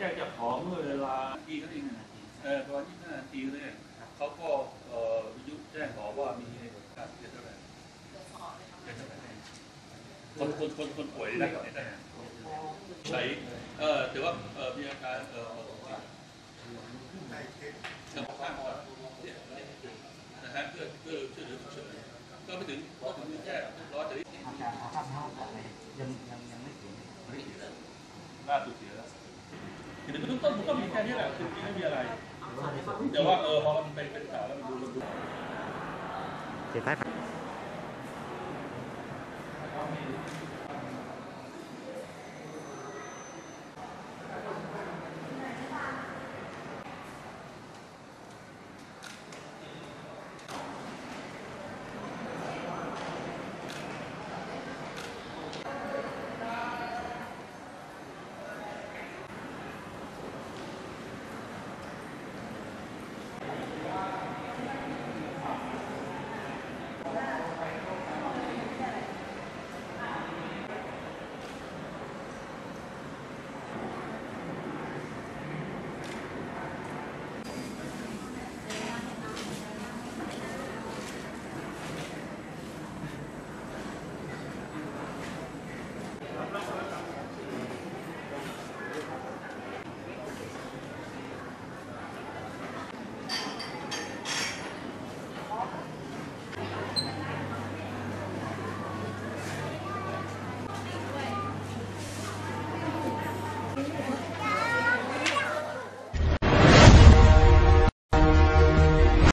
ทีก็เองนะเออประมาณยี่สิบห้านาทีเลยเขาก็เอ่อวิทยุแจ้งขอว่ามีการเสียเท่าไหร่เสียเท่าไหร่คนคนคนคนป่วยได้ได้ใช้เออแต่ว่าเออมีอาการเออเชิงข้างก่อนนะฮะเพื่อเพื่อช่วยเหลือฉุกเฉินก็ไปถึงก็ถึงแค่ร้อยแต่อาจารย์เขาทำให้เราไปยังยังยังไม่ถึงล่าสุดเสียแล้ว เดี๋ยวต้นต้นก็มีแค่นี้แหละคือไม่มีอะไร แต่ว่าเออพอมันไปเป็นข่าวแล้วมันดูมันดูเจ็บท้าย